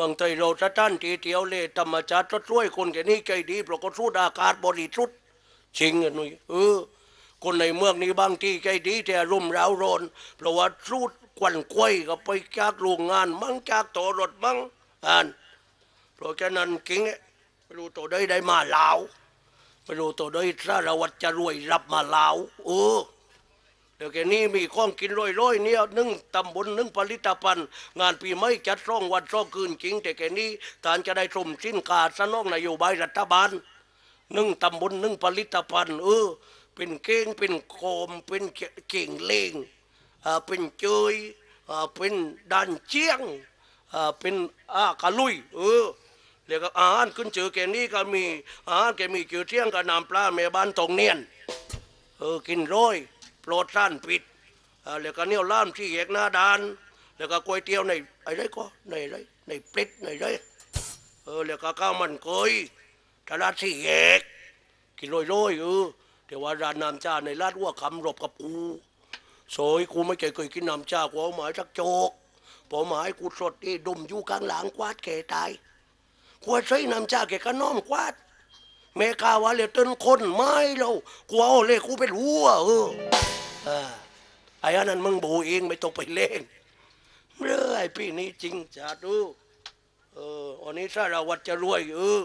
มืองไทยเราสถานทีเที่ยวเลยธรรมชาติรถรวยคนแค่นี้ใจดีเพราะก็สูดอากาศบริสุทธิ์จริงอะหนุ่ยเออ คนในเมืองนี้บางที่ใจดีแต่อารมร้าวรนเพราะว่าสูดควันควยก็ไปจากโรงงานมั่งจากโตรถมั่งอ่านเพราะฉะนั้นกิงเนี่ยไม่รู้ตัวได้ได้มาลาวไม่รู้ตัวได้สารวัตรจะรวยรับมาลาวเออ เดี๋ยวแกนี้มีข้องกินร้อยๆเนี่ยหนึ่งตำบลหนึ่งผลิตภัณฑ์งานปีไม่จัดร่องวันร่องคืนจริง แต่แกนี้ทานจะได้ชมสินค้าสนองนโยบายรัฐบาลหนึ่งตำบลหนึ่งผลิตภัณฑ์เออเป็นเก้งเป็นโคมเป็นเก่งเลงอ่าเป็นเจยอ่าเป็นดันเจียงอ่าเป็นอากะลุยเออแล้วก็อาหารขึ้นเจอแกนี้ก็มีอาหารแกมีเกี๊ยวเที่ยงกับน้ำปลาแม่บ้านตรงเนียนเออกินร้อย โปรดร้นปิดอ่าแล้วก็เนี่ยล่ามที่แยกหน้าดาน แล้วก็ก๋วยเตี๋ยวในไอ้ไรก็ในไรในเปลิดในไรเออแล้วก็ข้าวมันก๋วยตลาดที่แยกกินร้อยร้อยเออแต่ว่าร้านน้ำจ้าในลาดวัวคำรบกับกูโสยกูไม่เคยเคยกินน้ำจ้ากูเอาหมายสักโจกพอหมายกูสดนี่ดมอยู่กลางหลังกวาดแก่ตายกวาดใช้น้ำจ้าแกก็น้อมกวาดแม่กาว่าเลยต้นคนไม้เรากูเอาเลยกูเป็นหัวเออ ไอ้อันนั้นมึงบูเองไม่ต้องไปเล่นเรื่อยพี่นี้จริงจัดดูเออวันนี้ถ้าเราวัดจะรวยเออ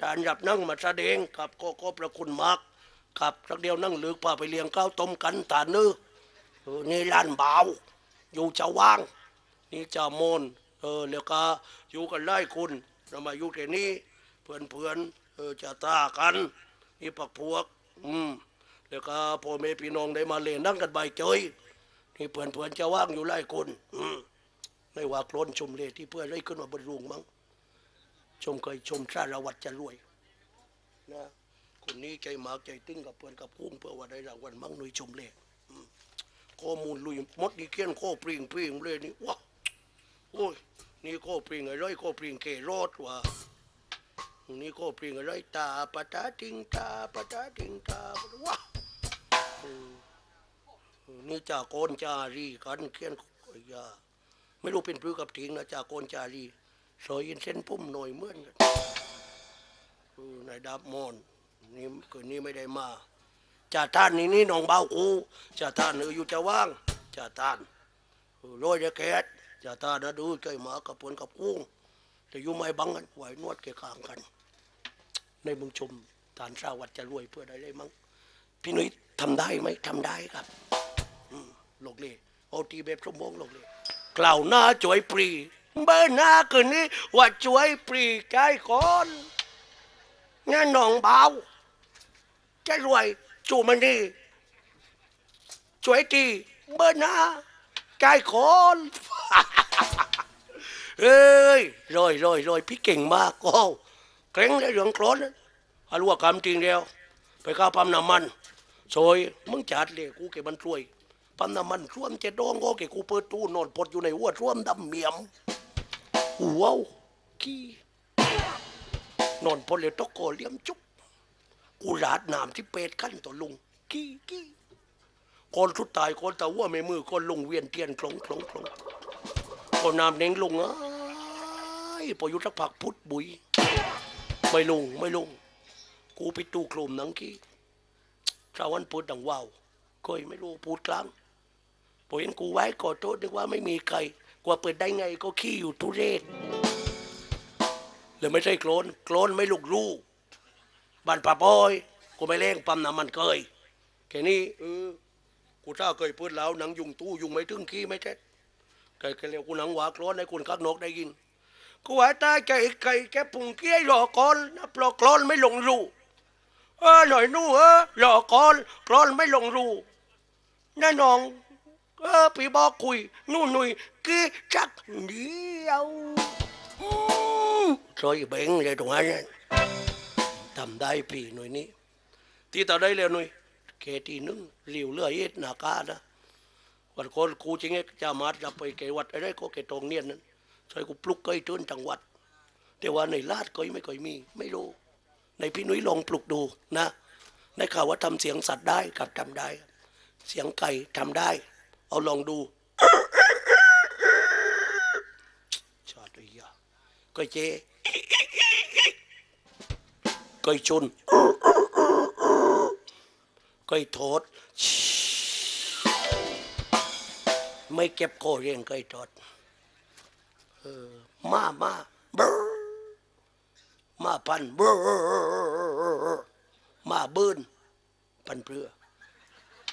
ทานหยับนั่งมาแสดงกับก็ก็ประคุณมากกับสักเดียวนั่งเลือกพาไปเลี้ยงข้าวต้มกันทานเนื้อเออนี่ร้านเบาอยู่จะว่าง นี่จะโมนเออแล้วก็อยู่กันไล่คุณเรามาอยู่แค่นี้เพื่อนเพื่อนเออจะตากันนี่ปักพวก อืม แล้วก็พ่อแม่พี่น้องได้มาเล่นนั่งกันใบเจยนี่เพื่อนเพื่อนจะว่างอยู่ไล่คนไม่ว่าโคลนชมเลที่เพื่อนเลยขึ้นมาบนรุงมั้งชมเคยชมชาละวัดจะรวยนะคนนี้ใจหมากใจตึงกับเพื่อนกับพุ่งเพื่อว่าได้รางวัลมั่งหนุยชมเลอืมข้อมูลลุยมดนี่เขียนข้อปริงปริงเลยนี่ว้าโอ้ยนี่ข้อปริงอะไรข้อปริงเกรอดว่ะนี่ก็เพลงอะไรตาปะตาติงตาปะตาติงตาว้า นี่จากโกนจารีกันเขียนไอ้ยาไม่รู้เป็นพลือกับทิงนะจากโกนจารีซอยินเส้นพุ่มหน่อยเมื่อนกันนายดับมอนนี่คืนนี้ไม่ได้มาจ่าท่านนี่นี่น้องเบากูจ่าท่านเอออยู่จะว่างจ่าท่านเออโรยจะแกดจ่าท่านนะดูใจหมากับปวนกับกุ้งแต่อยู่ไม่บังกันไหวนวดเกี่ยข้างกัน ในเมืองชมฐานชาววัดจะรวยเพื่อได้เลยมั้ง พี่นุ้ยทำได้ไหมทำได้ครับลกเล่โอทีแบบสมมงลกเล่กล่าวหน้าจวยปรี เบอร์หน้าคืนนี้ ว่าจวยปรีใจคนงานหนองเบาจะรวยจูมันดีจวยตีเบอร์หน้าใจคนเอ้ยรอยรอยรอยพี่เก่งมากโอ้เกรงเลยเรื่องโกรนอารัวกรรมจริงเดียว ไปข้าวปั๊มน้ำมัน ซอยมึงจัดเลยกูเก็บมันช่วยปั๊มน้ำมันร่วมเจดองก็เก็กูเปิดตู้นอนปดอยู่ในหัวร่วมดำเมียมหัวขี้นอนปดเลยตกโกเลี้ยมจุ๊บกูราดน้ำที่เป็ดขั้นต่อลุงกี้กี้คนสุดตายคนตะวัวไม่มือคนลงเวียนเทียนคลงคลงคลงพอน้ำเน่งลงเอ้ยพอยุทักผักพุดบุย ไม่ลงไม่ลง กูไปตู้โคลมหนังกี้ ชาวันพูดดังว่าวก็ไม่รู้พูดกลางพอเห็นกูไว้ก่อโทษนึกว่าไม่มีใครกว่าเปิดได้ไงก็ขี้อยู่ทุเรศเลยไม่ใช่โคลนโคลนไม่ลูกรู้บ้านป่าบอยกูไม่เล่งปั๊มน้ำมันเคยแค่นี้เออกูถ้าเคยพูดแล้วหนังยุงตู้ยุงไม่ถึงขี้ไม่เท็ดไก่ไก่เรียกกูหนังหวากร้อนให้คุณกักนกได้ยินกูว่าตายไก่ไก่แกปุ่งเกี้ยหลอกกอนนะปลอกกลอนไม่ลงรู เออหน่อยนู่เออหลอกอนกลอนไม่ลงรูแน้าน้อง เออพี่บอกคุย นู่นนุ่ยกี้จักเดียวซอยเบ่งเลยตรงนั้นทำได้พี่หน่อยนี้ ที่ต่อได้แล้วหน่อยแค่ที่หนึงเหลียวเลื่อยเอ็ดหน้ากานะวันก่อนกูจริงๆจะมาจะไปเกวัดอะไรก็เกตรงเนียนนั้นใช่กูปลุกเกยจนจังหวัด แต่ว่าในลาดก็ไม่ค่อยมี ไม่รู้ ในพี่นุ้ยลองปลุกดูนะในข่าวว่าทำเสียงสัตว์ได้กับทำได้ เสียงไก่ทำได้ เอาลองดูชาติยาเคก้อยเจก้อยชุนก้อยโทษไม่เก็บโคเรียงก้อยโทษเออมามาเบอ มาพันเบอมาเบิ้นพันเพื่อ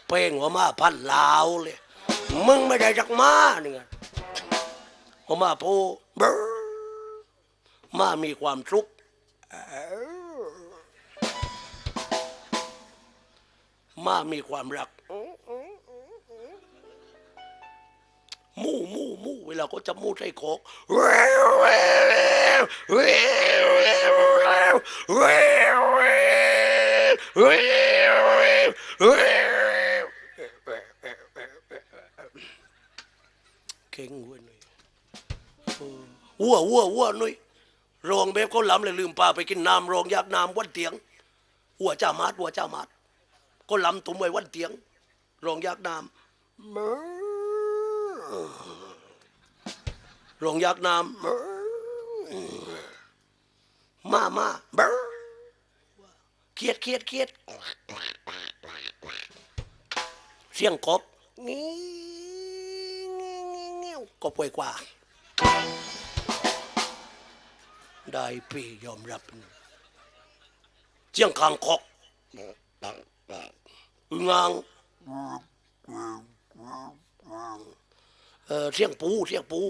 เพลงหัวมาพันลาวเลยมึงไม่ได้จักมานี่ไงหัวมาโพเบอมามีความสุขมามีความรัก มู่มู่มู่เวลาเขาจะมู่ใส่โคกเก่งว้ยหนุ่ยเออวัววัววัวหนุ่ยรองแบบเขาล้ำเลยลืมปลาไปกินน้ำรองอยากน้ำวันเตียงวัวเจ้ามาดวัวเจ้ามาดก็ล้ำตุ้มไว้วันเตียงรองอยากน้ำ รงยักษ์น้ำมามาเบอเครียดเครียดเครียดเสียงกบงี้งี้กบป่วยกว่า ได้พี่ยอมรับเสียงคางคกอึงาง เออเสียงปูเสียงปู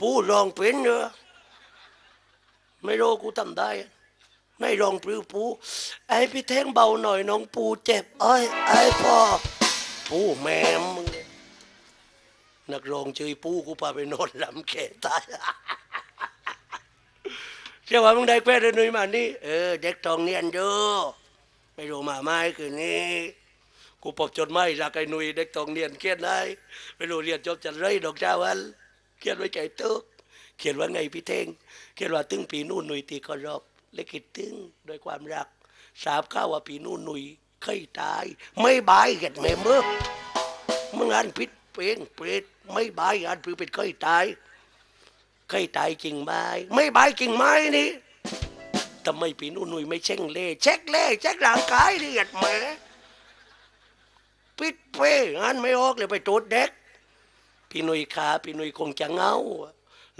ปูลองเป็นเนอะไม่รู้กูทำได้ ไม่ลองปลือปู ไอพี่แท่งเบาหน่อยน้องปูเจ็บเอ้ไอ้พ่อปูแม่มึงนักร้องชื่อปูกูพาไปนอนลำแก่ตายเชื่อว่ามึงได้แควดหนุ่ยมานี่เออเด็กทองเนียนเยอะไม่รู้มาไหมคืนนี้ กูปอบจดหมายจากไอ้หนุ่ยเด็กทองเนียนเขียนได้ไม่รู้เรียนจบจะไรดอกจ้าวันเขียนไว้ไก่ตึกเขียนว่าไงพี่เท่งเขียนว่าตึงปีนู่นหนุ่ยตีก็รอบและคิดตึงด้วยความรักสาบข้าวว่าปีนู่นหนุ่ยเคยตาย ไม่บายเกันแม่เมื่อมึงอ่านผิดเปลงเปรตไม่บายอ่านผิดเป็นเคยตายเคยตายจริงไหมไม่บายจริงไหมนี่ทำไมปีนู่นหนุ่ยไม่เช็งเล่เช็คเล่เช็คร่างกายดิเอ็ดแม่ ปิดเป้งานไม่ออกเลยไปตรวจเด็ก พี่หนุ่ยขาพี่หนุ่ยคงจะเงา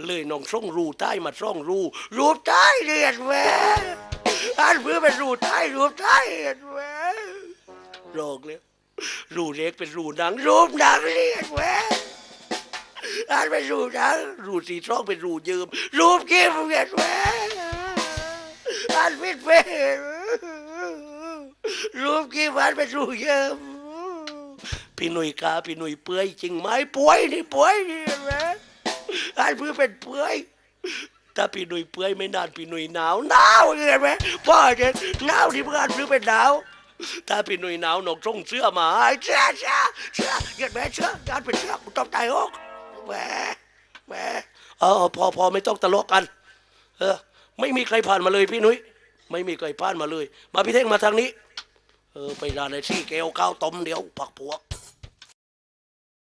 เลยน้องส่องรูใต้มาส่องรู รูใต้เรียดแหวอันเพื่อเป็นรูใต้รูใต้เรียดแหวโรคเลยรูเล็กเป็นรูหนังรูปหนังเรียดแหวอันเป็นรูหนังรูสีช่องเป็นรูยืมรูเก็บเรียดแหวอันเป็นเป้รูปเก็บอันเป็นรูยืม พี่หนุ่ยกาพี่หนุ่ยเปื่อยจริงไหมป่วยนี่ป่วยนี่เห็นไหมอันเพื่อเป็นเปื่อยถ้าพี่หนุ่ยเปื่อยไม่นานพี่หนุ่ยหนาวหนาวเห็นไหมพ่อเด็กหนาวที่เพื่อนเพื่อเป็นหนาวถ้าพี่หนุ่ยหนาวหนกส่งเสื้อมาให้เสื้อเสื้อเสื้อเห็นไหมเสื้อการเป็นเสื้อกูต้องใจออกแหมแหมเออพอพอไม่ต้องตลกกัน เออ ไม่มีใครผ่านมาเลยพี่หนุ่ยไม่มีใครผ่านมาเลย มาพี่เท่งมาทางนี้ เออไปร้านไอ้ที่แก้วข้าวต้มเดี๋ยวผักพวก